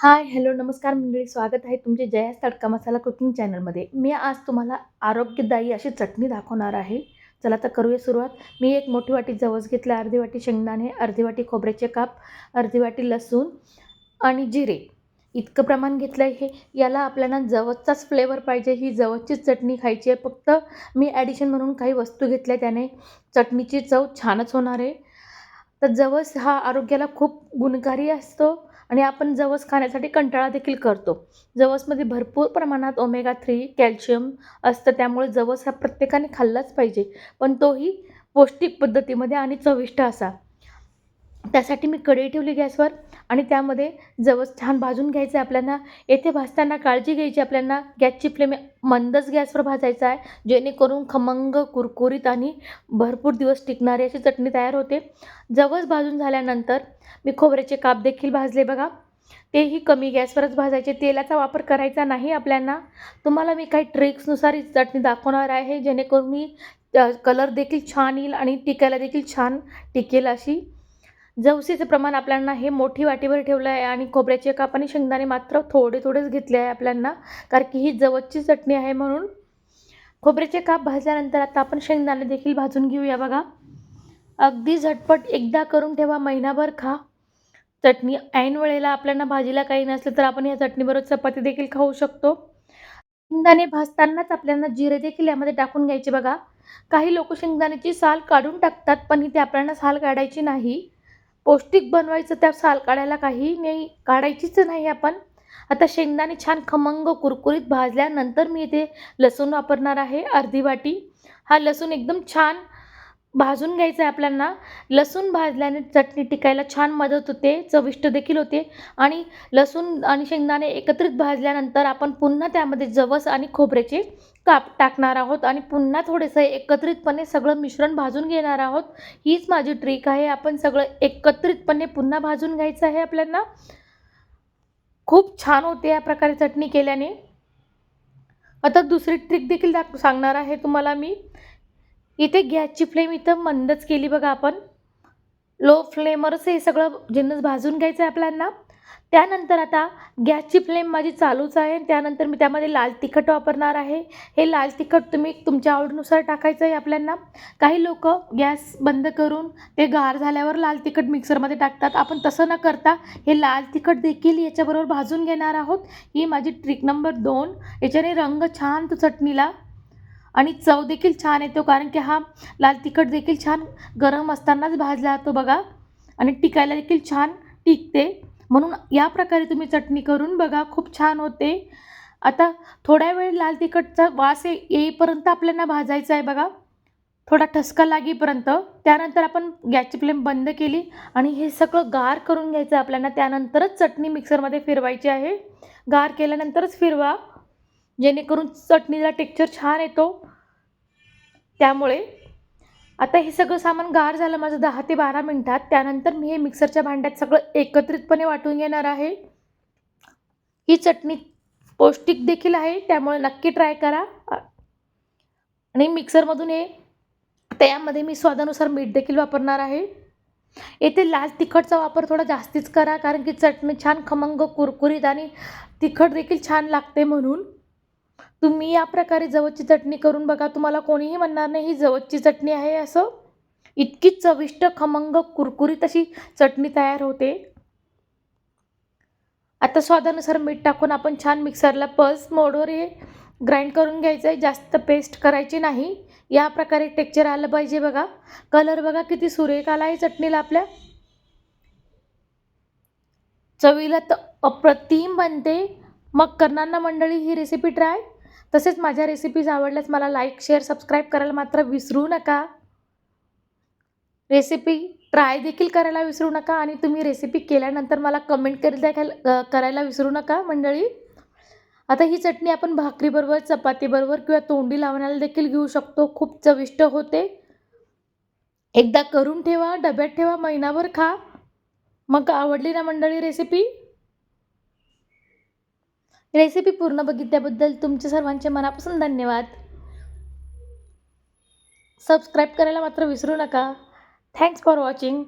Hi hello नमस्कार मंडळी स्वागत आहे तुमचे जयास तडका मसाला कुकिंग चॅनलमध्ये. मी आज तुम्हाला आरोग्यदायी अशी चटणी दाखवणार आहे. चला तर करूया सुरुवात. मी एक मोठी वाटी जवस घेतला अर्धी वाटी शेंगदाणे अर्धी वाटी खोबऱ्याचे काप अर्धी वाटी लसूण आणि जिरे. इतकं प्रमाण घेतलं आहे हे याला आपल्याला जवसचाच फ्लेवर पाहिजे. ही जवसचीच चटणी खायची आहे. फक्त मी ॲडिशन म्हणून काही वस्तू घेतल्या त्याने चटणीची चव छानच होणार आहे. तर जवस हा आरोग्याला खूप गुणकारी असतो. आणि आपण जवस खाण्यासाठी कंटाळा देखील करतो. जवसमध्ये भरपूर प्रमाणात ओमेगा थ्री कॅल्शियम असतं त्यामुळे जवस हा प्रत्येकाने खाल्लाच पाहिजे. पण तोही पौष्टिक पद्धतीमध्ये आणि चविष्ट असा. त्यासाठी मी कढई ठेवली गॅसवर आणि त्यामध्ये जवस छान भाजून घ्यायचं आहे आपल्याला. येथे भाजताना काळजी घ्यायची आपल्याला. गॅसची फ्लेम मंदच गॅसवर भाजायचा आहे. जेणेकरून खमंग कुरकुरीत आणि भरपूर दिवस टिकणारी अशी चटणी तयार होते. जवस भाजून झाल्यानंतर मी खोबऱ्याचे काप देखील भाजले बघा. तेही कमी गॅसवरच भाजायचे. तेलाचा वापर करायचा नाही आपल्याला तुम्हाला मी काही ट्रिक्सनुसार ही चटणी दाखवणार आहे जेणेकरून मी कलर देखील छान येईल आणि टिकायला देखील छान टिकेल अशी. जवसीचं प्रमाण आपल्याला हे मोठी वाटीवर ठेवलं आहे आणि खोबऱ्याचे काप आणि शेंगदाणे मात्र थोडे थोडेच घेतले आहे आपल्याला कारण की ही जवसची चटणी आहे म्हणून. खोबऱ्याचे काप भाजल्यानंतर आता आपण शेंगदाणे देखील भाजून घेऊया बघा. अगदी झटपट एकदा करून ठेवा महिनाभर खा. चटणी ऐन वेळेला आपल्याला भाजीला काही नसलं तर आपण या चटणीबरोबर चपाती देखील खाऊ शकतो. शेंगदाणे भाजतानाच आपल्याला जिरे देखील यामध्ये टाकून घ्यायचे बघा. काही लोक शेंगदाण्याची साल काढून टाकतात पण इथे आपल्याला साल काढायची नाही. पौष्टिक बनवायचं त्या साल काढायला काही नाही काढायचीच नाही आपण. आता शेंगदाणे छान खमंग कुरकुरीत भाजल्यानंतर मी इथे लसूण वापरणार आहे अर्धी वाटी. हा लसूण एकदम छान भाजून घ्यायचं आहे आपल्यांना. लसूण भाजल्याने चटणी टिकायला छान मदत होते चविष्ट देखील होते. आणि लसूण आणि शेंगदाणे एकत्रित भाजल्यानंतर आपण पुन्हा त्यामध्ये जवस आणि खोबऱ्याचे काप टाकणार आहोत आणि पुन्हा थोडेसं एकत्रितपणे सगळं मिश्रण भाजून घेणार आहोत. हीच माझी ट्रिक आहे. आपण सगळं एकत्रितपणे पुन्हा भाजून घ्यायचं आहे आपल्याला खूप छान होते या प्रकारे चटणी केल्याने. आता दुसरी ट्रिक देखील दाख सांगणार आहे तुम्हाला मी. इथे गॅसची फ्लेम इथं मंदच केली बघा आपण. लो फ्लेमवरच हे सगळं जिन्नस भाजून घ्यायचं आहे आपल्याला त्यानंतर आता गॅसची फ्लेम माझी चालूच आहे त्यानंतर मी त्यामध्ये लाल तिखट वापरणार आहे. हे लाल तिखट तुम्ही तुमच्या आवडीनुसार टाकायचं आहे आपल्यांना. काही लोक गॅस बंद करून ते गार झाल्यावर लाल तिखट मिक्सरमध्ये टाकतात. आपण तसं न करता हे लाल तिखट देखील याच्याबरोबर भाजून घेणार आहोत. ही माझी ट्रिक नंबर दोन. याच्याने रंग छान तो चटणीला आणि चव देखील छान येतो कारण की हा लाल तिखट देखील छान गरम असतानाच भाजला जातो बघा. आणि टिकायला देखील छान टिकते. म्हणून या प्रकारे तुम्ही चटणी करून बघा खूप छान होते. आता थोड्या वेळ लाल तिखटचा वास येईपर्यंत आपल्याला भाजायचं आहे बघा. थोडा ठसका लागेपर्यंत त्यानंतर आपण गॅसची फ्लेम बंद केली आणि हे सगळं गार करून घ्यायचं आपल्याला. त्यानंतरच चटणी मिक्सरमध्ये फिरवायची आहे. गार केल्यानंतरच फिरवा. जेणेकरून चटणीला टेक्चर छान येतो. त्यामुळे आता हे सगळं सामान गार झालं माझं दहा ते बारा मिनटात. त्यानंतर मी हे मिक्सरच्या भांड्यात सगळं एकत्रितपणे वाटून घेणार आहे. ही चटणी पौष्टिक देखील आहे त्यामुळे नक्की ट्राय करा. आणि मिक्सरमधून हे त्यामध्ये मी स्वादानुसार मीठ देखील वापरणार आहे. येथे लाल तिखटचा वापर थोडा जास्तीच करा कारण की चटणी छान खमंग कुरकुरीत आणि तिखट देखील छान लागते म्हणून. तुम्ही या प्रकारे जवसची चटणी करून बघा. तुम्हाला कोणीही म्हणणार नाही ही जवसची चटणी आहे असं. इतकी चविष्ट खमंग कुरकुरीत अशी चटणी तयार होते. आता स्वादानुसार मीठ टाकून आपण छान मिक्सरला पल्स मोडवर हे ग्राइंड करून घ्यायचं आहे जास्त पेस्ट करायची नाही. या प्रकारे टेक्चर आलं पाहिजे बघा. कलर बघा किती सुरेख आला आहे चटणीला आपल्या. चवीला तर अप्रतिम बनते. मग करणार ना मंडळी ही रेसिपी ट्राय तसेच माझ्या रेसिपीज आवडल्यास मला लाईक शेअर सबस्क्राईब करायला मात्र विसरू नका. रेसिपी ट्राय देखील करायला विसरू नका आणि तुम्ही रेसिपी केल्यानंतर मला कमेंट करी करायला विसरू नका मंडळी. आता ही चटणी आपण भाकरीबरोबर चपातीबरोबर किंवा तोंडी लावण्याला देखील घेऊ शकतो. खूप चविष्ट होते. एकदा करून ठेवा डब्यात ठेवा महिनाभर खा. मग आवडली ना मंडळी रेसिपी रेसिपी पूर्ण बघितल्याबद्दल तुमच्या सर्वांचे मनापासून धन्यवाद. सबस्क्राईब करायला मात्र विसरू नका. Thanks for watching